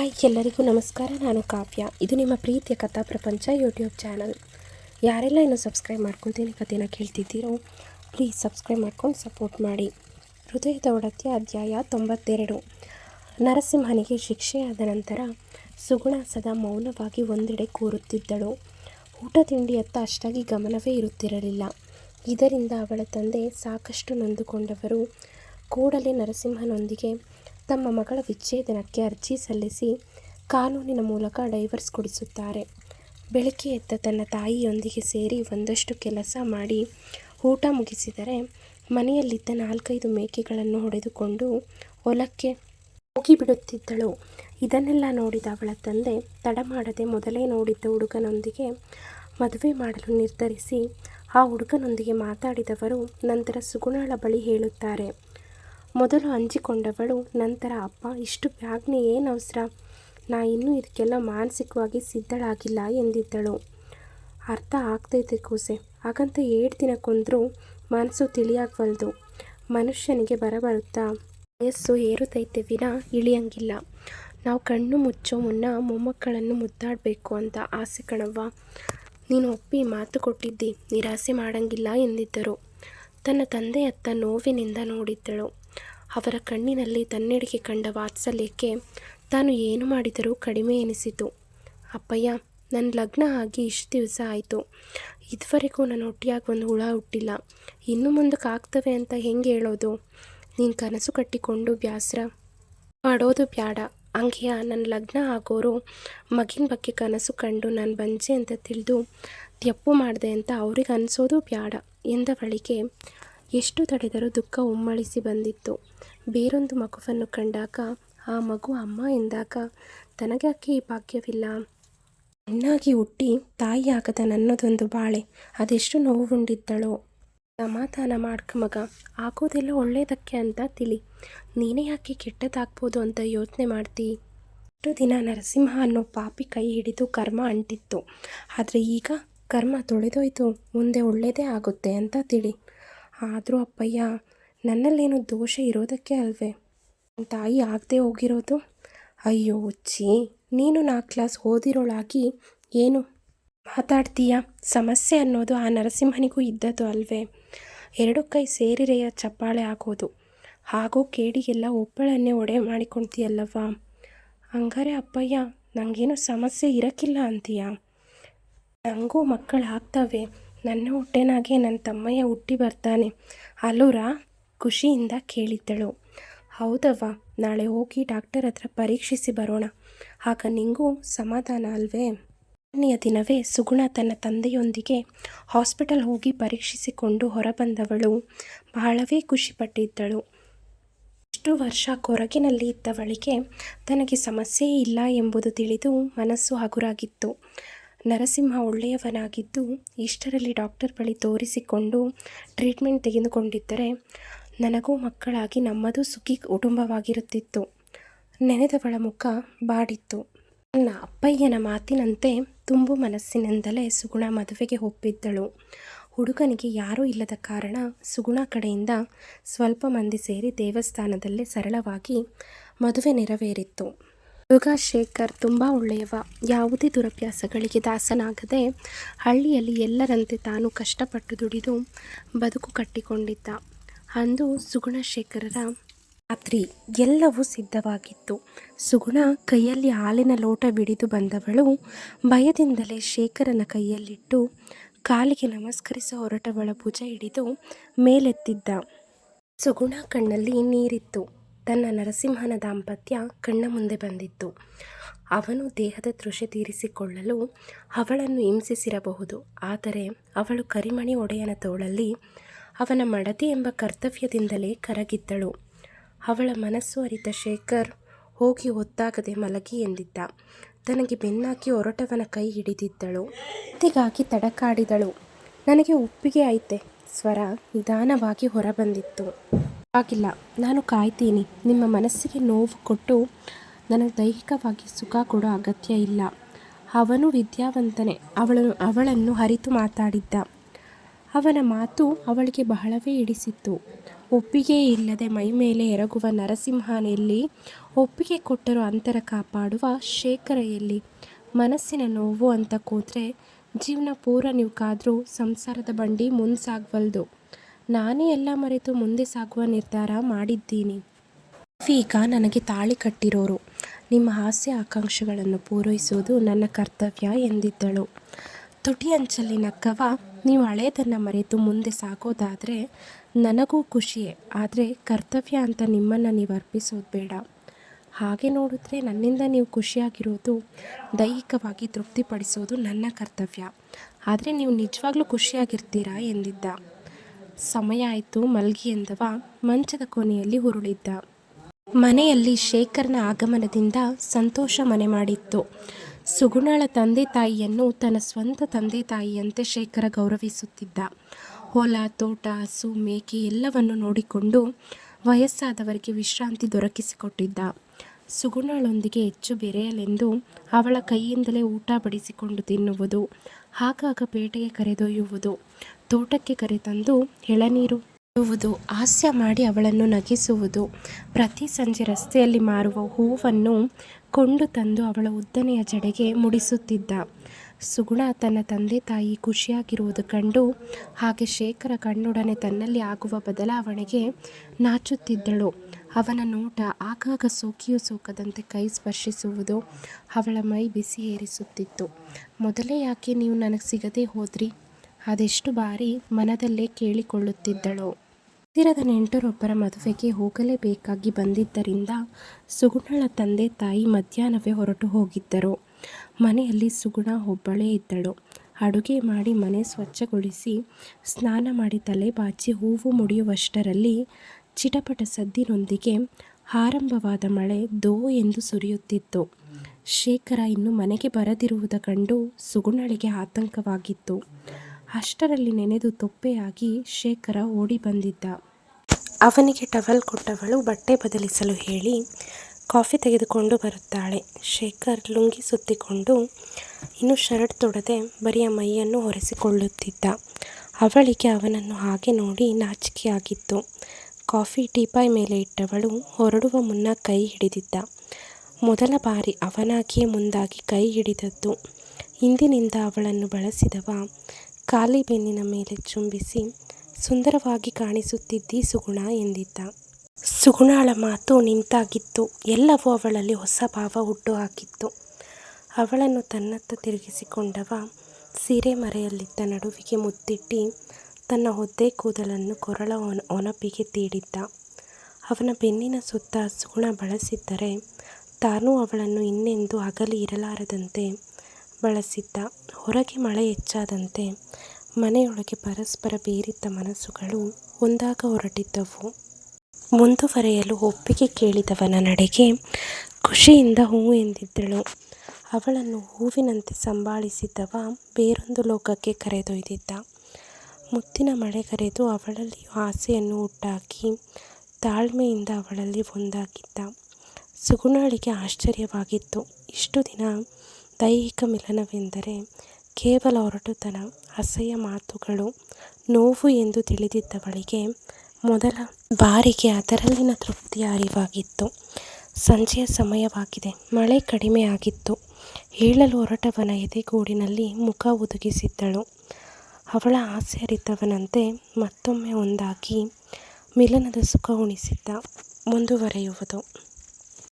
Hi, ಎಲ್ಲರಿಗೂ ನಮಸ್ಕಾರ. ನಾನು ಕಾವ್ಯ. ಇದು ನಿಮ್ಮ ಪ್ರೀತಿಯ ಕಥಾ ಪ್ರಪಂಚ ಯೂಟ್ಯೂಬ್ ಚಾನಲ್. ಯಾರೆಲ್ಲ ಇನ್ನು ಸಬ್ಸ್ಕ್ರೈಬ್ ಮಾಡ್ಕೊತೀನಿ ಕಥೆನ ಕೇಳ್ತಿದ್ದೀರೋ ಪ್ಲೀಸ್ ಸಬ್ಸ್ಕ್ರೈಬ್ ಮಾಡ್ಕೊಂಡು ಸಪೋರ್ಟ್ ಮಾಡಿ. ಹೃದಯದ ಒಡತಿಯ ಅಧ್ಯಾಯ ತೊಂಬತ್ತೆರಡು. ನರಸಿಂಹನಿಗೆ ಶಿಕ್ಷೆಯಾದ ನಂತರ ಸುಗುಣ ಸದಾ ಮೌನವಾಗಿ ಒಂದೆಡೆ ಕೂರುತ್ತಿದ್ದಳು. ಊಟ ತಿಂಡಿಯತ್ತ ಅಷ್ಟಾಗಿ ಗಮನವೇ ಇರುತ್ತಿರಲಿಲ್ಲ. ಇದರಿಂದ ಅವಳ ತಂದೆ ಸಾಕಷ್ಟು ನೊಂದುಕೊಂಡವರು. ಕೂಡಲೇ ನರಸಿಂಹನೊಂದಿಗೆ ತಮ್ಮ ಮಗಳ ವಿಚ್ಛೇದನಕ್ಕೆ ಅರ್ಜಿ ಸಲ್ಲಿಸಿ ಕಾನೂನಿನ ಮೂಲಕ ಡೈವರ್ಸ್ ಕೊಡಿಸುತ್ತಾರೆ. ಬೆಳಗ್ಗೆ ಎದ್ದ ತನ್ನ ತಾಯಿಯೊಂದಿಗೆ ಸೇರಿ ಒಂದಷ್ಟು ಕೆಲಸ ಮಾಡಿ ಊಟ ಮುಗಿಸಿದರೆ ಮನೆಯಲ್ಲಿದ್ದ ನಾಲ್ಕೈದು ಮೇಕೆಗಳನ್ನು ಹೊಡೆದುಕೊಂಡು ಹೊಲಕ್ಕೆ ಹೋಗಿಬಿಡುತ್ತಿದ್ದಳು. ಇದನ್ನೆಲ್ಲ ನೋಡಿದ ಅವಳ ತಂದೆ ತಡ ಮಾಡದೆ ಮೊದಲೇ ನೋಡಿದ್ದ ಹುಡುಗನೊಂದಿಗೆ ಮದುವೆ ಮಾಡಲು ನಿರ್ಧರಿಸಿ ಆ ಹುಡುಗನೊಂದಿಗೆ ಮಾತಾಡಿದವರು ನಂತರ ಸುಗುಣಳ ಬಳಿ ಹೇಳುತ್ತಾರೆ. ಮೊದಲು ಅಂಜಿಕೊಂಡವಳು, ನಂತರ, ಅಪ್ಪ, ಇಷ್ಟು ಪ್ರಾಜ್ಞೆ ಏನು ಅವಸರ? ನಾ ಇನ್ನೂ ಇದಕ್ಕೆಲ್ಲ ಮಾನಸಿಕವಾಗಿ ಸಿದ್ಧಳಾಗಿಲ್ಲ ಎಂದಿದ್ದಳು. ಅರ್ಥ ಆಗ್ತೈತೆ ಕೂಸೆ. ಹಾಗಂತ ಏಳು ದಿನಕ್ಕೊಂದರೂ ಮನಸ್ಸು ತಿಳಿಯಾಗವಲ್ದು. ಮನುಷ್ಯನಿಗೆ ಬರಬರುತ್ತಾ? ವಯಸ್ಸು ಏರುತ್ತೈತೆ ವಿನ, ಇಳಿಯಂಗಿಲ್ಲ. ನಾವು ಕಣ್ಣು ಮುಚ್ಚೋ ಮುನ್ನ ಮೊಮ್ಮಕ್ಕಳನ್ನು ಮುದ್ದಾಡಬೇಕು ಅಂತ ಆಸೆ ಕಣವ್ವ. ನೀನು ಒಪ್ಪಿ ಮಾತು ಕೊಟ್ಟಿದ್ದಿ, ನಿರಾಸೆ ಮಾಡಂಗಿಲ್ಲ ಎಂದಿದ್ದರು. ತನ್ನ ತಂದೆಯತ್ತ ನೋವಿನಿಂದ ನೋಡಿದ್ದಳು. ಅವರ ಕಣ್ಣಿನಲ್ಲಿ ತನ್ನೆಡೆಗೆ ಕಂಡ ವಾತ್ಸಲ್ಯಕ್ಕೆ ತಾನು ಏನು ಮಾಡಿದರೂ ಕಡಿಮೆ ಎನಿಸಿತು. ಅಪ್ಪಯ್ಯ ನನ್ನ ಲಗ್ನ ಆಗಿ ಇಷ್ಟು ದಿವಸ ಆಯಿತು. ಇದುವರೆಗೂ ನನ್ನ ಹೊಟ್ಟೆಯಾಗಿ ಒಂದು ಹುಳ ಹುಟ್ಟಿಲ್ಲ. ಇನ್ನು ಮುಂದಕ್ಕೆ ಆಗ್ತವೆ ಅಂತ ಹೆಂಗೆ ಹೇಳೋದು? ನೀನು ಕನಸು ಕಟ್ಟಿಕೊಂಡು ಬ್ಯಾಸ್ರ ಮಾಡೋದು ಬ್ಯಾಡ. ಹಂಗೆಯ ನನ್ನ ಲಗ್ನ ಆಗೋರು ಮಗಿನ ಬಗ್ಗೆ ಕನಸು ಕಂಡು ನಾನು ಬಂಜೆ ಅಂತ ತಿಳಿದು ತಪ್ಪು ಮಾಡಿದೆ ಅಂತ ಅವ್ರಿಗೆ ಅನಿಸೋದು ಬ್ಯಾಡ ಎಂದವಳಿಗೆ ಎಷ್ಟು ತಡೆದರೂ ದುಃಖ ಉಮ್ಮಳಿಸಿ ಬಂದಿತ್ತು. ಬೇರೊಂದು ಮಗುವನ್ನು ಕಂಡಾಗ, ಆ ಮಗು ಅಮ್ಮ ಎಂದಾಗ, ತನಗ್ಯಾಕೆ ಈ ಭಾಗ್ಯವಿಲ್ಲ? ಹೆಣ್ಣಾಗಿ ಹುಟ್ಟಿ ತಾಯಿಯಾಗದ ನನ್ನದೊಂದು ಬಾಳೆ, ಅದೆಷ್ಟು ನೋವುಂಡಿದ್ದಳೋ? ಸಮಾಧಾನ ಮಾಡ್ಕ ಮಗ, ಆಗೋದೆಲ್ಲ ಒಳ್ಳೆಯದಕ್ಕೆ ಅಂತ ತಿಳಿ. ನೀನೇ ಯಾಕೆ ಕೆಟ್ಟದಾಗ್ಬೋದು ಅಂತ ಯೋಚನೆ ಮಾಡ್ತಿ? ಎಷ್ಟು ದಿನ ನರಸಿಂಹ ಅನ್ನೋ ಪಾಪಿ ಕೈ ಹಿಡಿದು ಕರ್ಮ ಅಂಟಿತ್ತು. ಆದರೆ ಈಗ ಕರ್ಮ ತೊಳೆದೋಯ್ತು, ಮುಂದೆ ಒಳ್ಳೆಯದೇ ಆಗುತ್ತೆ ಅಂತ ತಿಳಿ. ಆದರೂ ಅಪ್ಪಯ್ಯ, ನನ್ನಲ್ಲೇನು ದೋಷ ಇರೋದಕ್ಕೆ ಅಲ್ವೇ? ತಾಯಿ ಆಗದೆ ಹೋಗಿರೋದು? ಅಯ್ಯೋ ಉಚ್ಚಿ, ನೀನು ನಾಲ್ಕು ಕ್ಲಾಸ್ ಓದಿರೋಳಾಗಿ ಏನು ಮಾತಾಡ್ತೀಯ? ಸಮಸ್ಯೆ ಅನ್ನೋದು ಆ ನರಸಿಂಹನಿಗೂ ಇದ್ದದ್ದು ಅಲ್ವೇ? ಎರಡು ಕೈ ಸೇರಿರೆಯ ಚಪ್ಪಾಳೆ ಆಗೋದು. ಹಾಗೂ ಕೇಡಿಗೆಲ್ಲ ಒಬ್ಬಳನ್ನೇ ಒಡೆ ಮಾಡಿಕೊಳ್ತೀಯಲ್ಲವ್ವ ಹಂಗಾರೆ ಅಪ್ಪಯ್ಯ ನನಗೇನು ಸಮಸ್ಯೆ ಇರಕ್ಕಿಲ್ಲ ಅಂತೀಯ? ನನಗೂ ಮಕ್ಕಳು ಆಗ್ತವೆ ನನ್ನ ಹೊಟ್ಟೆನಾಗೆ ನನ್ನ ತಮ್ಮಯ್ಯ ಹುಟ್ಟಿ ಬರ್ತಾನೆ. ಅಲ್ಲೂರ ಖುಷಿಯಿಂದ ಕೇಳಿದ್ದಳು. ಹೌದವ್ವ, ನಾಳೆ ಹೋಗಿ ಡಾಕ್ಟರ್ ಹತ್ರ ಪರೀಕ್ಷಿಸಿ ಬರೋಣ. ಆಗ ನಿಂಗೂ ಸಮಾಧಾನ ಅಲ್ವೇ? ಮೊದಲನೆಯ ದಿನವೇ ಸುಗುಣ ತನ್ನ ತಂದೆಯೊಂದಿಗೆ ಹಾಸ್ಪಿಟಲ್ ಹೋಗಿ ಪರೀಕ್ಷಿಸಿಕೊಂಡು ಹೊರಬಂದವಳು. ಬಹಳವೇ ಖುಷಿಪಟ್ಟಿದ್ದಳು. ಇಷ್ಟು ವರ್ಷ ಕೊರಗಿನಲ್ಲಿ ಇದ್ದವಳಿಗೆ ತನಗೆ ಸಮಸ್ಯೆ ಇಲ್ಲ ಎಂಬುದು ತಿಳಿದು ಮನಸ್ಸು ಹಗುರಾಗಿತ್ತು. ನರಸಿಂಹ ಒಳ್ಳೆಯವನಾಗಿದ್ದು ಇಷ್ಟರಲ್ಲಿ ಡಾಕ್ಟರ್ ಬಳಿ ತೋರಿಸಿಕೊಂಡು ಟ್ರೀಟ್ಮೆಂಟ್ ತೆಗೆದುಕೊಂಡಿದ್ದರೆ ನನಗೂ ಮಕ್ಕಳಾಗಿ ನಮ್ಮದು ಸುಖಿ ಕುಟುಂಬವಾಗಿರುತ್ತಿತ್ತು. ನೆನೆದವಳ ಮುಖ ಬಾಡಿತ್ತು. ನನ್ನ ಅಪ್ಪಯ್ಯನ ಮಾತಿನಂತೆ ತುಂಬು ಮನಸ್ಸಿನಿಂದಲೇ ಸುಗುಣ ಮದುವೆಗೆ ಒಪ್ಪಿದ್ದಳು. ಹುಡುಗನಿಗೆ ಯಾರೂ ಇಲ್ಲದ ಕಾರಣ ಸುಗುಣ ಕಡೆಯಿಂದ ಸ್ವಲ್ಪ ಮಂದಿ ಸೇರಿ ದೇವಸ್ಥಾನದಲ್ಲೇ ಸರಳವಾಗಿ ಮದುವೆ ನೆರವೇರಿತ್ತು. ಹುಡುಗ ಶೇಖರ್ ತುಂಬ ಒಳ್ಳೆಯವ. ಯಾವುದೇ ದುರಭ್ಯಾಸಗಳಿಗೆ ದಾಸನಾಗದೆ ಹಳ್ಳಿಯಲ್ಲಿ ಎಲ್ಲರಂತೆ ತಾನು ಕಷ್ಟಪಟ್ಟು ದುಡಿದು ಬದುಕು ಕಟ್ಟಿಕೊಂಡಿದ್ದ. ಅಂದು ಸುಗುಣಶೇಖರರ ರಾತ್ರಿ ಎಲ್ಲವೂ ಸಿದ್ಧವಾಗಿತ್ತು. ಸುಗುಣ ಕೈಯಲ್ಲಿ ಹಾಲಿನ ಲೋಟ ಬಿಡಿದು ಬಂದವಳು ಭಯದಿಂದಲೇ ಶೇಖರನ ಕೈಯಲ್ಲಿಟ್ಟು ಕಾಲಿಗೆ ನಮಸ್ಕರಿಸ ಹೊರಟವಳ ಭುಜ ಹಿಡಿದು ಮೇಲೆತ್ತಿದ್ದ. ಸುಗುಣ ಕಣ್ಣಲ್ಲಿ ನೀರಿತ್ತು. ತನ್ನ ನರಸಿಂಹನ ದಾಂಪತ್ಯ ಕಣ್ಣ ಮುಂದೆ ಬಂದಿತ್ತು. ಅವನು ದೇಹದ ತೃಷೆ ತೀರಿಸಿಕೊಳ್ಳಲು ಅವಳನ್ನು ಹಿಂಸಿಸಿರಬಹುದು. ಆದರೆ ಅವಳು ಕರಿಮಣಿ ಒಡೆಯನ ತೋಳಲ್ಲಿ ಅವನ ಮಡದಿ ಎಂಬ ಕರ್ತವ್ಯದಿಂದಲೇ ಕರಗಿದ್ದಳು. ಅವಳ ಮನಸ್ಸು ಅರಿತ ಶೇಖರ್ ಹೋಗಿ ಒತ್ತಾಗದೆ ಮಲಗಿ ಎಂದಿದ್ದ. ತನಗೆ ಬೆನ್ನಾಕಿ ಹೊರಟವನ ಕೈ ಹಿಡಿದಿದ್ದಳು. ತಿಗಾಗಿ ತಡಕಾಡಿದಳು. ನನಗೆ ಒಪ್ಪಿಗೆ ಐತೆ. ಸ್ವರ ನಿಧಾನವಾಗಿ ಹೊರಬಂದಿತ್ತು. ಆಗಿಲ್ಲ. ನಾನು ಕಾಯ್ತೀನಿ. ನಿಮ್ಮ ಮನಸ್ಸಿಗೆ ನೋವು ಕೊಟ್ಟು ನನಗೆ ದೈಹಿಕವಾಗಿ ಸುಖ ಕೊಡೋ ಅಗತ್ಯ ಇಲ್ಲ. ಅವನು ವಿದ್ಯಾವಂತನೇ. ಅವಳನ್ನು ಅವಳನ್ನು ಹರಿತು ಮಾತಾಡಿದ್ದ. ಅವನ ಮಾತು ಅವಳಿಗೆ ಬಹಳವೇ ಹಿಡಿಸಿತ್ತು. ಒಪ್ಪಿಗೆ ಇಲ್ಲದೆ ಮೈಮೇಲೆ ಎರಗುವ ನರಸಿಂಹನೆಯಲ್ಲಿ ಒಪ್ಪಿಗೆ ಕೊಟ್ಟರೂ ಅಂತರ ಕಾಪಾಡುವ ಶೇಖರ ಎಲ್ಲಿ ಮನಸ್ಸಿನ ನೋವು ಅಂತ ಕೂತ್ರೆ ಜೀವನ ಪೂರ ನೀವು ಕಾದ್ರೂ ಸಂಸಾರದ ಬಂಡಿ ಮುನ್ಸಾಗ್ವಲ್ದು. ಸಾಗವಲ್ದು ನಾನೇ ಎಲ್ಲ ಮರೆತು ಮುಂದೆ ಸಾಗುವ ನಿರ್ಧಾರ ಮಾಡಿದ್ದೀನಿ. ಈಗ ನನಗೆ ತಾಳಿ ಕಟ್ಟಿರೋರು. ನಿಮ್ಮ ಹಾಸ್ಯ ಆಕಾಂಕ್ಷೆಗಳನ್ನು ಪೂರೈಸುವುದು ನನ್ನ ಕರ್ತವ್ಯ ಎಂದಿದ್ದಳು. ತುಟಿ ಅಂಚಲ್ಲಿ ನಕ್ಕವ, ನೀವು ಹಳೇದನ್ನು ಮರೆತು ಮುಂದೆ ಸಾಗೋದಾದರೆ ನನಗೂ ಖುಷಿಯೇ. ಆದರೆ ಕರ್ತವ್ಯ ಅಂತ ನಿಮ್ಮನ್ನು ನೀವು ಅರ್ಪಿಸೋದು ಬೇಡ. ಹಾಗೆ ನೋಡಿದ್ರೆ ನನ್ನಿಂದ ನೀವು ಖುಷಿಯಾಗಿರೋದು, ದೈಹಿಕವಾಗಿ ತೃಪ್ತಿಪಡಿಸೋದು ನನ್ನ ಕರ್ತವ್ಯ. ಆದರೆ ನೀವು ನಿಜವಾಗ್ಲೂ ಖುಷಿಯಾಗಿರ್ತೀರಾ ಎಂದಿದ್ದ. ಸಮಯ ಆಯಿತು ಮಲ್ಗಿ ಎಂದವ ಮಂಚದ ಕೊನೆಯಲ್ಲಿ ಉರುಳಿದ್ದ. ಮನೆಯಲ್ಲಿ ಶೇಖರ್ನ ಆಗಮನದಿಂದ ಸಂತೋಷ ಮನೆ ಮಾಡಿತ್ತು. ಸುಗುಣಳ ತಂದೆ ತಾಯಿಯನ್ನು ತನ್ನ ಸ್ವಂತ ತಂದೆ ತಾಯಿಯಂತೆ ಶೇಖರ ಗೌರವಿಸುತ್ತಿದ್ದ. ಹೊಲ, ತೋಟ, ಹಸು, ಮೇಕೆ ಎಲ್ಲವನ್ನು ನೋಡಿಕೊಂಡು ವಯಸ್ಸಾದವರಿಗೆ ವಿಶ್ರಾಂತಿ ದೊರಕಿಸಿಕೊಟ್ಟಿದ್ದ. ಸುಗುಣಳೊಂದಿಗೆ ಹೆಚ್ಚು ಬೆರೆಯಲೆಂದು ಅವಳ ಕೈಯಿಂದಲೇ ಊಟ ಬಡಿಸಿಕೊಂಡು ತಿನ್ನುವುದು ಆಗಾಗ ಪೇಟೆಗೆ ಕರೆದೊಯ್ಯುವುದು ತೋಟಕ್ಕೆ ಕರೆತಂದು ಎಳನೀರು ಕೊಡುವುದು ಹಾಸ್ಯ ಮಾಡಿ ಅವಳನ್ನು ನಗಿಸುವುದು. ಪ್ರತಿ ಸಂಜೆ ರಸ್ತೆಯಲ್ಲಿ ಮಾರುವ ಹೂವನ್ನು ಕೊಂಡು ತಂದು ಅವಳ ಉದ್ದನೆಯ ಜಡೆಗೆ ಮುಡಿಸುತ್ತಿದ್ದ. ಸುಗುಣ ತನ್ನ ತಂದೆ ತಾಯಿ ಖುಷಿಯಾಗಿರುವುದು ಕಂಡು ಹಾಗೆ ಶೇಖರ ಕಣ್ಣೊಡನೆ ತನ್ನಲ್ಲಿ ಆಗುವ ಬದಲಾವಣೆಗೆ ನಾಚುತ್ತಿದ್ದಳು. ಅವನ ನೋಟ ಆಗಾಗ ಸೋಕಿಯು ಸೋಕದಂತೆ ಕೈ ಸ್ಪರ್ಶಿಸುವುದು ಅವಳ ಮೈ ಬಿಸಿ ಏರಿಸುತ್ತಿತ್ತು. ಮೊದಲೇ ಯಾಕೆ ನೀವು ನನಗೆ ಸಿಗದೆ ಹೋದ್ರಿ? ಅದೆಷ್ಟು ಬಾರಿ ಮನದಲ್ಲೇ ಕೇಳಿಕೊಳ್ಳುತ್ತಿದ್ದಳು. ಹತ್ತಿರದ ನೆಂಟರೊಬ್ಬರ ಮದುವೆಗೆ ಹೋಗಲೇಬೇಕಾಗಿ ಬಂದಿದ್ದರಿಂದ ಸುಗುಣಳ ತಂದೆ ತಾಯಿ ಮಧ್ಯಾಹ್ನವೇ ಹೊರಟು ಹೋಗಿದ್ದರು. ಮನೆಯಲ್ಲಿ ಸುಗುಣ ಒಬ್ಬಳೇ ಇದ್ದಳು. ಅಡುಗೆ ಮಾಡಿ ಮನೆ ಸ್ವಚ್ಛಗೊಳಿಸಿ ಸ್ನಾನ ಮಾಡಿ ತಲೆ ಬಾಚಿ ಹೂವು ಮುಡಿಯುವಷ್ಟರಲ್ಲಿ ಚಿಟಪಟ ಸದ್ದಿನೊಂದಿಗೆ ಆರಂಭವಾದ ಮಳೆ ದೋ ಎಂದು ಸುರಿಯುತ್ತಿತ್ತು. ಶೇಖರ ಇನ್ನು ಮನೆಗೆ ಬರದಿರುವುದ ಕಂಡು ಸುಗುಣಳಿಗೆ ಆತಂಕವಾಗಿತ್ತು. ಅಷ್ಟರಲ್ಲಿ ನೆನೆದು ತೊಪ್ಪೆಯಾಗಿ ಶೇಖರ ಓಡಿ ಬಂದಿದ್ದ. ಅವನಿಗೆ ಟವಲ್ ಕೊಟ್ಟವಳು ಬಟ್ಟೆ ಬದಲಿಸಲು ಹೇಳಿ ಕಾಫಿ ತೆಗೆದುಕೊಂಡು ಬರುತ್ತಾಳೆ. ಶೇಖರ್ ಲುಂಗಿ ಸುತ್ತಿಕೊಂಡು ಇನ್ನು ಶರ್ಟ್ ತೊಡದೆ ಬರಿಯ ಮೈಯನ್ನು ಹೊರೆಸಿಕೊಳ್ಳುತ್ತಿದ್ದ ಅವಳಿಗೆ ಅವನನ್ನು ಹಾಗೆ ನೋಡಿ ನಾಚಿಕೆಯಾಗಿತ್ತು. ಕಾಫಿ ಟೀಪಾಯ್ ಮೇಲೆ ಇಟ್ಟವಳು ಹೊರಡುವ ಮುನ್ನ ಕೈ ಹಿಡಿದಿದ್ದ. ಮೊದಲ ಬಾರಿ ಅವನಾಗಿಯೇ ಮುಂದಾಗಿ ಕೈ ಹಿಡಿದದ್ದು. ಇಂದಿನಿಂದ ಅವಳನ್ನು ಬಳಸಿದವ ಖಾಲಿ ಬೆನ್ನಿನ ಮೇಲೆ ಚುಂಬಿಸಿ ಸುಂದರವಾಗಿ ಕಾಣಿಸುತ್ತಿದ್ದಿ ಸುಗುಣ ಎಂದಿದ್ದ. ಸುಗುಣಾಳ ಮಾತು ನಿಂತಾಗಿತ್ತು. ಎಲ್ಲವೂ ಅವಳಲ್ಲಿ ಹೊಸ ಭಾವ ಹುಟ್ಟುಹಾಕಿತ್ತು ಅವಳನ್ನು ತನ್ನತ್ತ ತಿರುಗಿಸಿಕೊಂಡವ ಸೀರೆ ಮರೆಯಲ್ಲಿದ್ದ ನಡುವಿಗೆ ಮುತ್ತಿಟ್ಟಿ ತನ್ನ ಒದ್ದೆ ಕೂದಲನ್ನು ಕೊರಳ ಒನ ಒನಪಿಗೆ ತೀಡಿದ್ದ. ಅವನ ಬೆನ್ನಿನ ಸುತ್ತ ಸುಗುಣ ಬಳಸಿದ್ದರೆ ತಾನೂ ಅವಳನ್ನು ಇನ್ನೆಂದೂ ಅಗಲಿ ಇರಲಾರದಂತೆ ಬಳಸಿದ್ದ ಹೊರಗೆ ಮಳೆ ಹೆಚ್ಚಾದಂತೆ ಮನೆಯೊಳಗೆ ಪರಸ್ಪರ ಬೇರಿದ್ದ ಮನಸ್ಸುಗಳು ಒಂದಾಗ ಹೊರಟಿದ್ದವು. ಮುಂದುವರೆಯಲು ಒಪ್ಪಿಗೆ ಕೇಳಿದವನ ನಡೆಗೆ ಖುಷಿಯಿಂದ ಹೂವು ಎಂದಿದ್ದಳು. ಅವಳನ್ನು ಹೂವಿನಂತೆ ಸಂಭಾಳಿಸಿದ್ದವ ಬೇರೊಂದು ಲೋಕಕ್ಕೆ ಕರೆದೊಯ್ದಿದ್ದ. ಮುತ್ತಿನ ಮಳೆ ಕರೆದು ಅವಳಲ್ಲಿ ಆಸೆಯನ್ನು ಹುಟ್ಟಾಕಿ ತಾಳ್ಮೆಯಿಂದ ಅವಳಲ್ಲಿ ಒಂದಾಗಿದ್ದ. ಸುಗುಣಾಳಿಗೆ ಆಶ್ಚರ್ಯವಾಗಿತ್ತು. ಇಷ್ಟು ದಿನ ದೈಹಿಕ ಮಿಲನವೆಂದರೆ ಕೇವಲ ಹೊರಟುತನ ಅಸಹ್ಯ ಮಾತುಗಳು, ನೋವು ಎಂದು ತಿಳಿದಿದ್ದವಳಿಗೆ ಮೊದಲ ಬಾರಿಗೆ ಅದರಲ್ಲಿನ ತೃಪ್ತಿಯ ಅರಿವಾಗಿತ್ತು. ಸಂಜೆಯ ಸಮಯವಾಗಿದೆ. ಮಳೆ ಕಡಿಮೆಯಾಗಿತ್ತು ಹೇಳಲು ಹೊರಟವನ ಎದೆಗೂಡಿನಲ್ಲಿ ಮುಖ ಹುದುಗಿಸಿದ್ದಳು. ಅವಳ ಆಸೆ ಅರಿತವನಂತೆ ಮತ್ತೊಮ್ಮೆ ಒಂದಾಗಿ ಮಿಲನದ ಸುಖ ಉಣಿಸಿದ್ದ ಮುಂದುವರೆಯುವುದು.